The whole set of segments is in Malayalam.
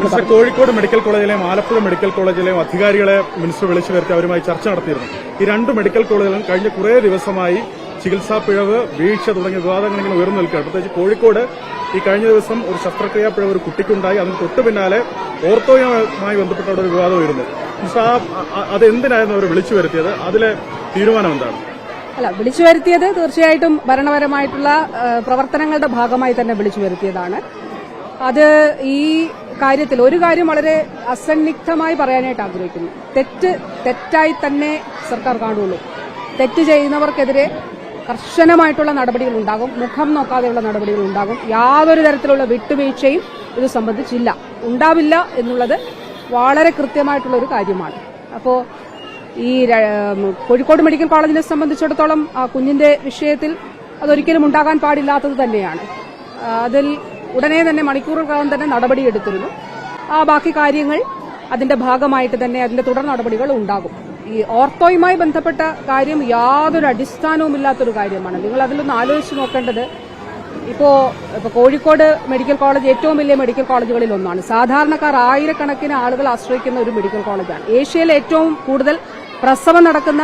കോഴിക്കോട് മെഡിക്കൽ കോളേജിലെയും ആലപ്പുഴ മെഡിക്കൽ കോളേജിലെയും അധികാരികളെ മിനിസ്റ്റർ വിളിച്ചു വരുത്തി അവരുമായി ചർച്ച നടത്തിയിരുന്നു. ഈ രണ്ട് മെഡിക്കൽ കോളേജുകളും കഴിഞ്ഞ കുറേ ദിവസമായി ചികിത്സാ പിഴവ് വീഴ്ച തുടങ്ങിയ വിവാദങ്ങൾ ഇങ്ങനെ ഉയർന്നു നിൽക്കുകയാണ്. പ്രത്യേകിച്ച് കോഴിക്കോട് ഈ കഴിഞ്ഞ ദിവസം ഒരു ശസ്ത്രക്രിയാ പിഴവ് ഒരു കുട്ടിക്കുണ്ടായി. അതിന് തൊട്ടു പിന്നാലെ ഓർത്തോയുമായി ബന്ധപ്പെട്ട ഒരു വിവാദം ആ- അതെന്തിനായിരുന്നു അവർ വിളിച്ചു വരുത്തിയത്? അതിലെ തീരുമാനം എന്താണ്? അല്ല വിളിച്ചു വരുത്തിയത് തീർച്ചയായിട്ടും ഭരണപരമായിട്ടുള്ള പ്രവർത്തനങ്ങളുടെ ഭാഗമായി തന്നെ വിളിച്ചു വരുത്തിയതാണ്. അത് ഈ കാര്യത്തിൽ ഒരു കാര്യം വളരെ അസന്നിഗ്ധമായി പറയാനായിട്ട് ആഗ്രഹിക്കുന്നു. തെറ്റ് തെറ്റായി തന്നെ സർക്കാർ കാണുള്ളൂ. തെറ്റ് ചെയ്യുന്നവർക്കെതിരെ കർശനമായിട്ടുള്ള നടപടികൾ ഉണ്ടാകും മുഖം നോക്കാതെയുള്ള നടപടികൾ ഉണ്ടാകും യാതൊരു തരത്തിലുള്ള വിട്ടുവീഴ്ചയും ഇത് സംബന്ധിച്ചില്ല. ഉണ്ടാവില്ല എന്നുള്ളത് വളരെ കൃത്യമായിട്ടുള്ള ഒരു കാര്യമാണ്. അപ്പോൾ ഈ കോഴിക്കോട് മെഡിക്കൽ കോളേജിനെ സംബന്ധിച്ചിടത്തോളം കുഞ്ഞിന്റെ വിഷയത്തിൽ അതൊരിക്കലും ഉണ്ടാകാൻ പാടില്ലാത്തത് തന്നെയാണ്. അതിൽ ഉടനെ തന്നെ മണിക്കൂറുകൾക്കകം തന്നെ നടപടിയെടുത്തിരുന്നു ആ ബാക്കി കാര്യങ്ങൾ അതിന്റെ ഭാഗമായിട്ട് തന്നെ അതിന്റെ തുടർ നടപടികൾ ഉണ്ടാകും. ഈ ഓർത്തോയുമായി ബന്ധപ്പെട്ട കാര്യം യാതൊരു അടിസ്ഥാനവുമില്ലാത്തൊരു കാര്യമാണ്. നിങ്ങൾ അതിലൊന്ന് ആലോചിച്ച് നോക്കേണ്ടത് ഇപ്പോ ഇപ്പോ കോഴിക്കോട് മെഡിക്കൽ കോളേജ് ഏറ്റവും വലിയ മെഡിക്കൽ കോളേജുകളിൽ ഒന്നാണ്. സാധാരണക്കാർ ആയിരക്കണക്കിന് ആളുകൾ ആശ്രയിക്കുന്ന ഒരു മെഡിക്കൽ കോളേജാണ്. ഏഷ്യയിലെ ഏറ്റവും കൂടുതൽ പ്രസവം നടക്കുന്ന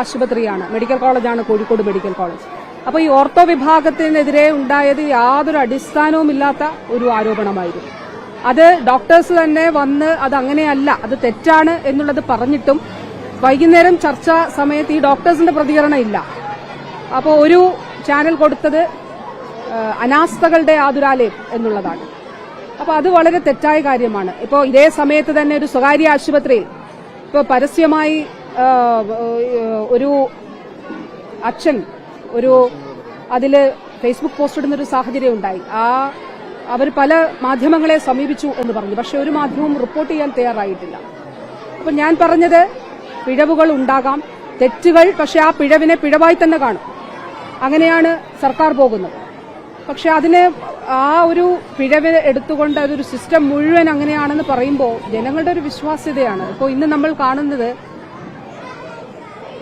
ആശുപത്രിയാണ്. മെഡിക്കൽ കോളേജാണ് കോഴിക്കോട് മെഡിക്കൽ കോളേജ്. അപ്പോൾ ഈ ഓർത്തോ വിഭാഗത്തിനെതിരെ ഉണ്ടായത് യാതൊരു അടിസ്ഥാനവുമില്ലാത്ത ഒരു ആരോപണമായിരുന്നു. അത് ഡോക്ടേഴ്സ് തന്നെ വന്ന് അത് അങ്ങനെയല്ല അത് തെറ്റാണ് എന്നുള്ളത് പറഞ്ഞിട്ടും വൈകുന്നേരം ചർച്ചാ സമയത്ത് ഈ ഡോക്ടേഴ്സിന്റെ പ്രതികരണം ഇല്ല. അപ്പോൾ ഒരു ചാനൽ കൊടുത്തത് അനാസ്ഥകളുടെ ആതുരാലയം എന്നുള്ളതാണ്. അപ്പോൾ അത് വളരെ തെറ്റായ കാര്യമാണ്. ഇപ്പോൾ ഇതേ സമയത്ത് തന്നെ ഒരു സ്വകാര്യ ആശുപത്രിയിൽ ഇപ്പോൾ പരസ്യമായി ഒരു അച്ഛൻ ഒരു അതിൽ ഫേസ്ബുക്ക് പോസ്റ്റ് ഇടുന്ന ഒരു സാഹചര്യം ഉണ്ടായി. ആ അവർ പല മാധ്യമങ്ങളെ സമീപിച്ചു എന്ന് പറഞ്ഞു. പക്ഷെ ഒരു മാധ്യമവും റിപ്പോർട്ട് ചെയ്യാൻ തയ്യാറായിട്ടില്ല. അപ്പൊ ഞാൻ പറഞ്ഞത് പിഴവുകൾ ഉണ്ടാകാം. തെറ്റുകൾ പക്ഷെ ആ പിഴവിനെ പിഴവായി തന്നെ കാണും. അങ്ങനെയാണ് സർക്കാർ പോകുന്നത്. പക്ഷെ അതിന് ആ ഒരു പിഴവ് എടുത്തുകൊണ്ട് അതൊരു സിസ്റ്റം മുഴുവൻ അങ്ങനെയാണെന്ന് പറയുമ്പോൾ ജനങ്ങളുടെ ഒരു വിശ്വാസ്യതയാണ്. ഇപ്പോൾ ഇന്ന് നമ്മൾ കാണുന്നത്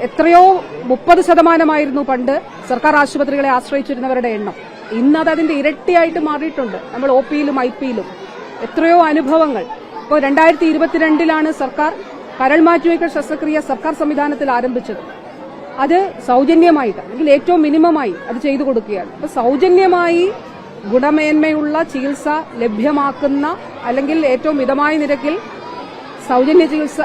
എത്രയോ മുപ്പത് ശതമാനമായിരുന്നു പണ്ട് സർക്കാർ ആശുപത്രികളെ ആശ്രയിച്ചിരുന്നവരുടെ എണ്ണം. ഇന്ന് അത് അതിന്റെ ഇരട്ടിയായിട്ട് മാറിയിട്ടുണ്ട്. നമ്മൾ ഒ പിയിലും ഐ പിയിലും. എത്രയോ അനുഭവങ്ങൾ. ഇപ്പോൾ രണ്ടായിരത്തി ഇരുപത്തിരണ്ടിലാണ് സർക്കാർ കരൾ മാറ്റിവയ്ക്കൽ ശസ്ത്രക്രിയ സർക്കാർ സംവിധാനത്തിൽ ആരംഭിച്ചത്. അത് സൗജന്യമായിട്ട് അല്ലെങ്കിൽ ഏറ്റവും മിനിമമായി അത് ചെയ്തു കൊടുക്കുകയാണ്. അപ്പൊ സൗജന്യമായി ഗുണമേന്മയുള്ള ചികിത്സ ലഭ്യമാക്കുന്ന അല്ലെങ്കിൽ ഏറ്റവും മിതമായ നിരക്കിൽ സൗജന്യ ചികിത്സ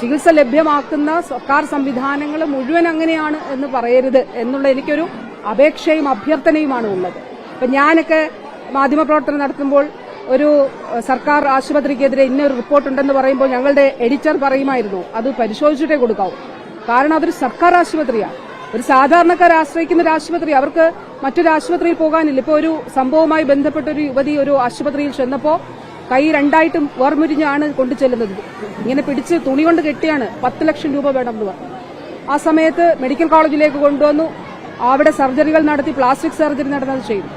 ചികിത്സ ലഭ്യമാക്കുന്ന സർക്കാർ സംവിധാനങ്ങൾ മുഴുവൻ അങ്ങനെയാണ് എന്ന് പറയരുത് എന്നുള്ള എനിക്കൊരു അപേക്ഷയും അഭ്യർത്ഥനയുമാണ് ഉള്ളത്. അപ്പം ഞാനൊക്കെ മാധ്യമപ്രവർത്തനം നടത്തുമ്പോൾ ഒരു സർക്കാർ ആശുപത്രിക്കെതിരെ ഇന്നൊരു റിപ്പോർട്ടുണ്ടെന്ന് പറയുമ്പോൾ ഞങ്ങളുടെ എഡിറ്റർ പറയുമായിരുന്നു അത് പരിശോധിച്ചിട്ടേ കൊടുക്കാവൂ. കാരണം അതൊരു സർക്കാർ ആശുപത്രിയാണ്. ഒരു സാധാരണക്കാർ ആശ്രയിക്കുന്ന ഒരു ആശുപത്രി അവർക്ക് മറ്റൊരു ആശുപത്രിയിൽ പോകാനില്ല. ഇപ്പോൾ ഒരു സംഭവവുമായി ബന്ധപ്പെട്ട ഒരു യുവതി ഒരു ആശുപത്രിയിൽ ചെന്നപ്പോൾ കൈ രണ്ടായിട്ടും വേർമുരിഞ്ഞാണ് കൊണ്ടു ചെല്ലുന്നത്. ഇങ്ങനെ പിടിച്ച് തുണി കൊണ്ട് കെട്ടിയാണ് പത്ത് ലക്ഷം രൂപ വേണം എന്ന് പറഞ്ഞു. ആ സമയത്ത് മെഡിക്കൽ കോളേജിലേക്ക് കൊണ്ടുവന്നു. അവിടെ സർജറികൾ നടത്തി പ്ലാസ്റ്റിക് സർജറി നടന്നത് ചെയ്തു.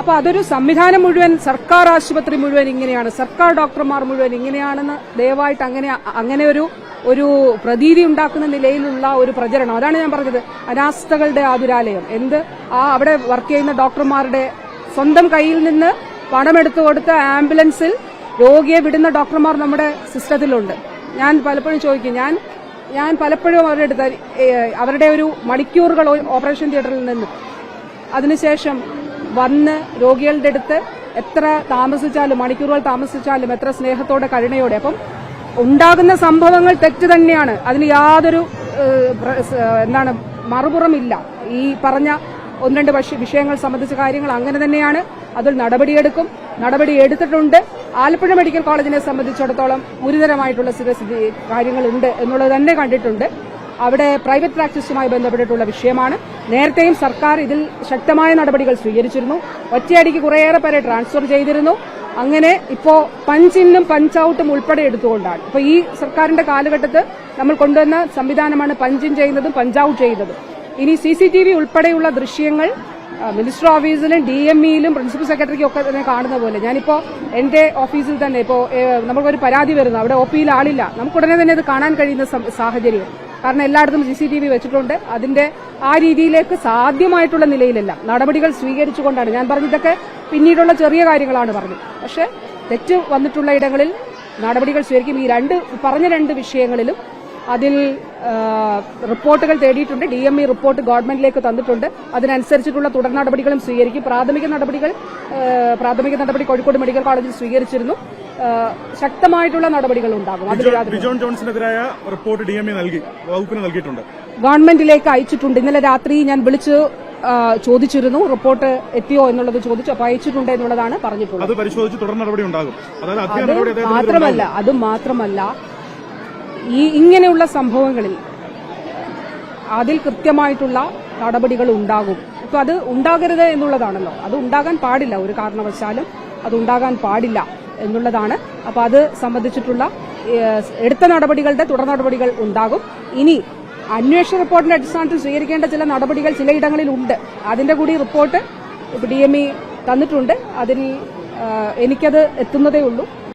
അപ്പൊ അതൊരു സംവിധാനം മുഴുവൻ സർക്കാർ ആശുപത്രി മുഴുവൻ ഇങ്ങനെയാണ്. സർക്കാർ ഡോക്ടർമാർ മുഴുവൻ ഇങ്ങനെയാണെന്ന് ദയവായിട്ട് അങ്ങനെ അങ്ങനെ ഒരു ഒരു പ്രതീതി ഉണ്ടാക്കുന്ന നിലയിലുള്ള ഒരു പ്രചരണം. അതാണ് ഞാൻ പറഞ്ഞത്. അനാസ്ഥകളുടെ ആതുരാലയം. എന്ത്? ആ അവിടെ വർക്ക് ചെയ്യുന്ന ഡോക്ടർമാരുടെ സ്വന്തം കയ്യിൽ നിന്ന് പണമെടുത്തു കൊടുത്ത ആംബുലൻസിൽ രോഗിയെ വിടുന്ന ഡോക്ടർമാർ നമ്മുടെ സിസ്റ്റത്തിലുണ്ട്. ഞാൻ പലപ്പോഴും ചോദിക്കും ഞാൻ ഞാൻ പലപ്പോഴും അവരുടെ അടുത്ത് അവരുടെ ഒരു മണിക്കൂറുകൾ ഓപ്പറേഷൻ തിയേറ്ററിൽ നിന്ന്. അതിനുശേഷം വന്ന് രോഗികളുടെ അടുത്ത് എത്ര താമസിച്ചാലും മണിക്കൂറുകൾ താമസിച്ചാലും എത്ര സ്നേഹത്തോടെ കരുണയോടെ. അപ്പം ഉണ്ടാകുന്ന സംഭവങ്ങൾ തെറ്റ് തന്നെയാണ്. അതിന് യാതൊരു എന്താണ് മറുപുറമില്ല. ഈ പറഞ്ഞ ഒന്ന് രണ്ട് വിഷയങ്ങൾ സംബന്ധിച്ച കാര്യങ്ങൾ അങ്ങനെ തന്നെയാണ്. അതിൽ നടപടിയെടുക്കും. നടപടി എടുത്തിട്ടുണ്ട്. ആലപ്പുഴ മെഡിക്കൽ കോളേജിനെ സംബന്ധിച്ചിടത്തോളം ഗുരുതരമായിട്ടുള്ള സ്ഥിരസ്ഥിതി കാര്യങ്ങളുണ്ട് എന്നുള്ളത് തന്നെ കണ്ടിട്ടുണ്ട്. അവിടെ പ്രൈവറ്റ് പ്രാക്ടീസുമായി ബന്ധപ്പെട്ടിട്ടുള്ള വിഷയമാണ്. നേരത്തെയും സർക്കാർ ഇതിൽ ശക്തമായ നടപടികൾ സ്വീകരിച്ചിരുന്നു. ഒറ്റയടിക്ക് കുറേയേറെ പേരെ ട്രാൻസ്ഫർ ചെയ്തിരുന്നു. അങ്ങനെ ഇപ്പോ പഞ്ചിന്നും പഞ്ച് ഔട്ടും ഉൾപ്പെടെ എടുത്തുകൊണ്ടാണ്. ഇപ്പൊ ഈ സർക്കാരിന്റെ കാലഘട്ടത്ത് നമ്മൾ കൊണ്ടുവന്ന സംവിധാനമാണ് പഞ്ചിൻ ചെയ്യുന്നതും പഞ്ച് ഔട്ട് ചെയ്യുന്നതും. ഇനി സി സി ടി വി ഉൾപ്പെടെയുള്ള ദൃശ്യങ്ങൾ മിനിസ്റ്റർ ഓഫീസിലും ഡി എം ഇയിലും പ്രിൻസിപ്പൽ സെക്രട്ടറിക്കും ഒക്കെ തന്നെ കാണുന്ന പോലെ. ഞാനിപ്പോ എന്റെ ഓഫീസിൽ തന്നെ ഇപ്പോ ഏ, നമുക്കൊരു പരാതി വരുന്നു. അവിടെ ഒ പിയിൽ ആളില്ല. നമുക്ക് ഉടനെ തന്നെ അത് കാണാൻ കഴിയുന്ന സാഹചര്യം. കാരണം എല്ലായിടത്തും സി സി ടി വി വെച്ചിട്ടുണ്ട്. അതിന്റെ ആ രീതിയിലേക്ക് സാധ്യമായിട്ടുള്ള നിലയിലല്ല. നടപടികൾ സ്വീകരിച്ചുകൊണ്ടാണ്. ഞാൻ പറഞ്ഞതൊക്കെ പിന്നീടുള്ള ചെറിയ കാര്യങ്ങളാണ് പറഞ്ഞത്. പക്ഷെ തെറ്റ് വന്നിട്ടുള്ള ഇടങ്ങളിൽ നടപടികൾ സ്വീകരിക്കും. ഈ രണ്ട് പറഞ്ഞ രണ്ട് വിഷയങ്ങളിലും അതിൽ റിപ്പോർട്ടുകൾ തേടിയിട്ടുണ്ട്. ഡി എം ഇ റിപ്പോർട്ട് ഗവൺമെന്റിലേക്ക് തന്നിട്ടുണ്ട്. അതിനനുസരിച്ചിട്ടുള്ള തുടർ നടപടികളും സ്വീകരിക്കും. പ്രാഥമിക നടപടികൾ പ്രാഥമിക നടപടി കോഴിക്കോട് മെഡിക്കൽ കോളേജിൽ സ്വീകരിച്ചിരുന്നു. ശക്തമായിട്ടുള്ള നടപടികൾ ഉണ്ടാകും. ബിജോൺ ജോൺസിനെതിരായ റിപ്പോർട്ട് ഡി എം ഇ നൽകി വകുപ്പിന് നൽകിയിട്ടുണ്ട്. ഗവൺമെന്റിലേക്ക് അയച്ചിട്ടുണ്ട്. ഇന്നലെ രാത്രി ഞാൻ വിളിച്ച് ചോദിച്ചിരുന്നു. റിപ്പോർട്ട് എത്തിയോ എന്നുള്ളത് ചോദിച്ചു. അപ്പൊ അയച്ചിട്ടുണ്ട് എന്നുള്ളതാണ് പറഞ്ഞിട്ടുള്ളത്. അത് പരിശോധിച്ച് തുടർ നടപടി ഉണ്ടാകും. മാത്രമല്ല അത് മാത്രമല്ല ഈ ഇങ്ങനെയുള്ള സംഭവങ്ങളിൽ അതിൽ കൃത്യമായിട്ടുള്ള നടപടികൾ ഉണ്ടാകും. ഇപ്പൊ അത് ഉണ്ടാകരുത് എന്നുള്ളതാണല്ലോ. അത് ഉണ്ടാകാൻ പാടില്ല. ഒരു കാരണവശാലും അത് ഉണ്ടാകാൻ പാടില്ല എന്നുള്ളതാണ്. അപ്പൊ അത് സംബന്ധിച്ചിട്ടുള്ള എടുത്ത നടപടികളുടെ തുടർ നടപടികൾ ഉണ്ടാകും. ഇനി അന്വേഷണ റിപ്പോർട്ടിന്റെ അടിസ്ഥാനത്തിൽ സ്വീകരിക്കേണ്ട ചില നടപടികൾ ചിലയിടങ്ങളിൽ ഉണ്ട്. അതിന്റെ കൂടി റിപ്പോർട്ട് ഡി എം ഇ തന്നിട്ടുണ്ട്. അതിൽ എനിക്കത് എത്തുന്നതേ ഉള്ളൂ.